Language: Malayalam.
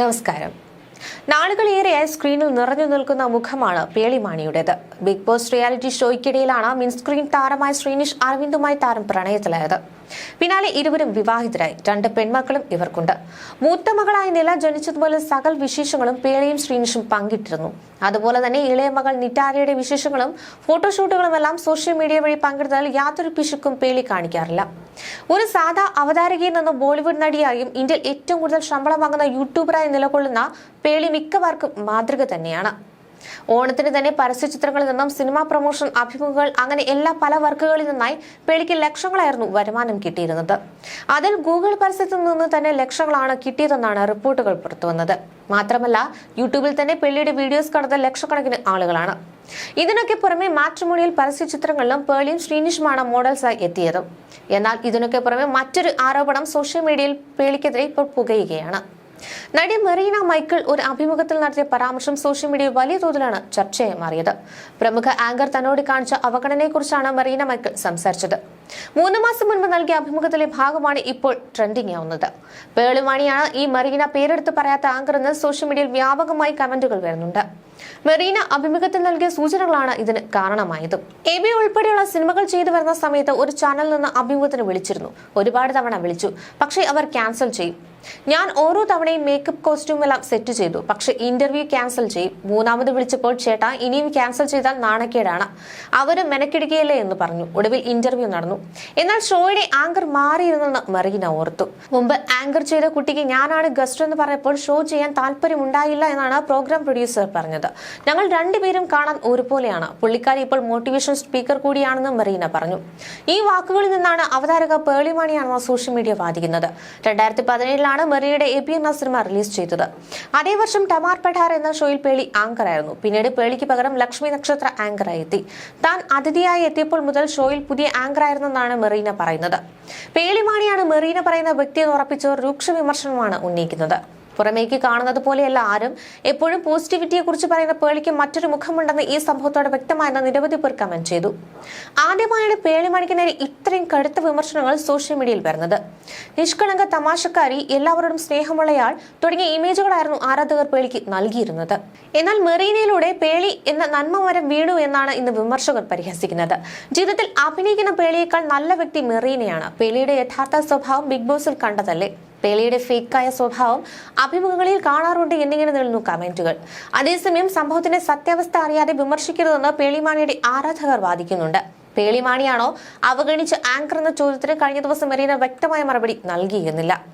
നമസ്കാരം. നാളുകളേറെയായി സ്ക്രീനിൽ നിറഞ്ഞു നിൽക്കുന്ന മുഖമാണ് പേളിമാണിയുടേത് ബിഗ് ബോസ് റിയാലിറ്റി ഷോയ്ക്കിടയിലാണ് മിൻസ്ക്രീൻ താരമായ ശ്രീനിഷ് അരവിന്ദുമായി താരം പ്രണയത്തിലായത്. പിന്നാലെ ഇരുവരും വിവാഹിതരായി. രണ്ട് പെൺമക്കളും ഇവർക്കുണ്ട്. മൂത്ത മകളായ നില ജനിച്ചതുപോലെ സകൽ വിശേഷങ്ങളും പേളയും ശ്രീനിഷും പങ്കിട്ടിരുന്നു. അതുപോലെ തന്നെ ഇളയ മകൾ നിറ്റാരയുടെ വിശേഷങ്ങളും ഫോട്ടോഷൂട്ടുകളും എല്ലാം സോഷ്യൽ മീഡിയ വഴി പങ്കിടുന്നതിൽ യാതൊരു പിശുക്കും പേളി കാണിക്കാറില്ല. ഒരു സാധാ അവതാരകയിൽ നിന്ന് ബോളിവുഡ് നടിയായും ഇന്ത്യയിൽ ഏറ്റവും കൂടുതൽ ശമ്പളം വാങ്ങുന്ന യൂട്യൂബറായി നിലകൊള്ളുന്ന പേളി മിക്കവാർക്കും മാതൃക തന്നെയാണ്. ഓണത്തിന് തന്നെ പരസ്യ ചിത്രങ്ങളിൽ നിന്നും സിനിമാ പ്രൊമോഷൻ അഭിമുഖങ്ങൾ അങ്ങനെ എല്ലാ പല വർക്കുകളിൽ നിന്നായി പേളിക്ക് ലക്ഷങ്ങളായിരുന്നു വരുമാനം കിട്ടിയിരുന്നത്. അതിൽ ഗൂഗിൾ പരസ്യത്തിൽ നിന്ന് തന്നെ ലക്ഷങ്ങളാണ് കിട്ടിയതെന്നാണ് റിപ്പോർട്ടുകൾ പുറത്തുവന്നത് മാത്രമല്ല യൂട്യൂബിൽ തന്നെ പെള്ളിയുടെ വീഡിയോസ് കണ്ടത് ലക്ഷക്കണക്കിന് ആളുകളാണ്. ഇതിനൊക്കെ പുറമെ മാട്രിമോണിയൽ പരസ്യ ചിത്രങ്ങളിലും പേളിയും ശ്രീനിഷുമാണ് മോഡൽസായി എത്തിയത്. എന്നാൽ ഇതിനൊക്കെ പുറമെ മറ്റൊരു ആരോപണം സോഷ്യൽ മീഡിയയിൽ പേളിക്കെതിരെ ഇപ്പോൾ പുകയുകയാണ്. നടി മെറീന മൈക്കിൾ ഒരു അഭിമുഖത്തിൽ നടത്തിയ പരാമർശം സോഷ്യൽ മീഡിയയിൽ വലിയ തോതിലാണ് ചർച്ചയായി മാറിയത്. പ്രമുഖ ആങ്കർ തന്നോട് കാണിച്ച അവഗണനയെക്കുറിച്ചാണ് മെറീന മൈക്കിൾ സംസാരിച്ചത്. മൂന്ന് മാസം മുൻപ് നൽകിയ അഭിമുഖത്തിലെ ഭാഗമാണ് ഇപ്പോൾ ട്രെൻഡിംഗ് ആവുന്നത് പേളുവാണിയാണ് ഈ മെറീന പേരെടുത്ത് പറയാത്ത ആങ്കർ എന്ന് സോഷ്യൽ മീഡിയയിൽ വ്യാപകമായി കമന്റുകൾ വരുന്നുണ്ട്. മെറീന അഭിമുഖത്തിൽ നൽകിയ സൂചനകളാണ് ഇതിന് കാരണമായത്. എ ബി ഉൾപ്പെടെയുള്ള സിനിമകൾ ചെയ്തു വരുന്ന സമയത്ത് ഒരു ചാനൽ നിന്ന് അഭിമുഖത്തിന് വിളിച്ചിരുന്നു. ഒരുപാട് തവണ വിളിച്ചു. പക്ഷേ അവർ ക്യാൻസൽ ചെയ്യും. ഞാൻ ഓരോ തവണയും മേക്കപ്പ് കോസ്റ്റ്യൂം എല്ലാം സെറ്റ് ചെയ്തു. പക്ഷെ ഇന്റർവ്യൂ ക്യാൻസൽ ചെയ്യും. മൂന്നാമത് വിളിച്ചപ്പോൾ ചേട്ടാ ഇനിയും ക്യാൻസൽ ചെയ്താൽ നാണക്കേടാണ്. അവർ മെനക്കെടുക്കുകയല്ലേ എന്ന് പറഞ്ഞു. ഒടുവിൽ ഇന്റർവ്യൂ നടന്നു. എന്നാൽ ഷോയുടെ ആങ്കർ മാറിയിരുന്നെന്ന് മെറീന ഓർത്തു. മുമ്പ് ആങ്കർ ചെയ്ത കുട്ടിക്ക് ഞാനാണ് ഗസ്റ്റ് എന്ന് പറഞ്ഞപ്പോൾ ഷോ ചെയ്യാൻ താല്പര്യമുണ്ടായില്ല എന്നാണ് പ്രോഗ്രാം പ്രൊഡ്യൂസർ പറഞ്ഞത്. ഞങ്ങൾ രണ്ടുപേരും കാണാൻ ഒരുപോലെയാണ്. പുള്ളിക്കാരി ഇപ്പോൾ മോട്ടിവേഷൻ സ്പീക്കർ കൂടിയാണെന്ന് മെറീന പറഞ്ഞു. ഈ വാക്കുകളിൽ നിന്നാണ് അവതാരക പേളിമാണിയാണെന്ന് സോഷ്യൽ മീഡിയ വാദിക്കുന്നത്. രണ്ടായിരത്തി പതിനേഴിലാണ് മെറിയുടെ എ പി എന്ന സിനിമ റിലീസ് ചെയ്തത്. അതേ വർഷം ടമാർ പഠാർ എന്ന ഷോയിൽ പേളി ആങ്കറായിരുന്നു പിന്നീട് പേളിക്ക് പകരം ലക്ഷ്മി നക്ഷത്ര ആങ്കറായി എത്തി. താൻ അതിഥിയായി എത്തിയപ്പോൾ മുതൽ ഷോയിൽ പുതിയ ആങ്കറായിരുന്നെന്നാണ് മെറീന പറയുന്നത്. പേളിമാണിയാണ് മെറീന പറയുന്ന വ്യക്തിയെന്ന് ഉറപ്പിച്ചവർ രൂക്ഷ വിമർശനമാണ് ഉന്നയിക്കുന്നത്. പുറമേക്ക് കാണുന്നത് പോലെയല്ല ആരും. എപ്പോഴും പോസിറ്റിവിറ്റിയെ കുറിച്ച് പറയുന്ന പേളിക്ക് മറ്റൊരു മുഖമുണ്ടെന്ന് ഈ സംഭവത്തോടെ വ്യക്തമായെന്ന് നിരവധി പേർ കമന്റ് ചെയ്തു. ആദ്യമായാണ് പേളിമണിക്ക് നേരെ ഇത്രയും കടുത്ത വിമർശനങ്ങൾ സോഷ്യൽ മീഡിയയിൽ വരുന്നത്. നിഷ്കളങ്ക തമാശക്കാരി എല്ലാവരോടും സ്നേഹമുള്ളയാൾ തുടങ്ങിയ ഇമേജുകളായിരുന്നു ആരാധകർ പേളിക്ക് നൽകിയിരുന്നത്. എന്നാൽ മെറീനയിലൂടെ പേളി എന്ന നന്മ മരം വീണു എന്നാണ് ഇന്ന് വിമർശകർ പരിഹസിക്കുന്നത്. ജീവിതത്തിൽ അഭിനയിക്കുന്ന പേളിയേക്കാൾ നല്ല വ്യക്തി മെറീനയാണ്. പേളിയുടെ യഥാർത്ഥ സ്വഭാവം ബിഗ് ബോസിൽ കണ്ടതല്ലേ? പേളിയുടെ ഫേക്കായ സ്വഭാവം അഭിമുഖങ്ങളിൽ കാണാറുണ്ട് എന്നിങ്ങനെ നീളുന്നു കമന്റുകൾ. അതേസമയം സംഭവത്തിന്റെ സത്യാവസ്ഥ അറിയാതെ വിമർശിക്കരുതെന്ന് പേളിമാണിയുടെ ആരാധകർ വാദിക്കുന്നുണ്ട്. പേളിമാണിയാണോ അവഗണിച്ച് ആങ്കർ എന്ന ചോദ്യത്തിന് കഴിഞ്ഞ ദിവസം മെറീന വ്യക്തമായ മറുപടി നൽകിയിരുന്നില്ല.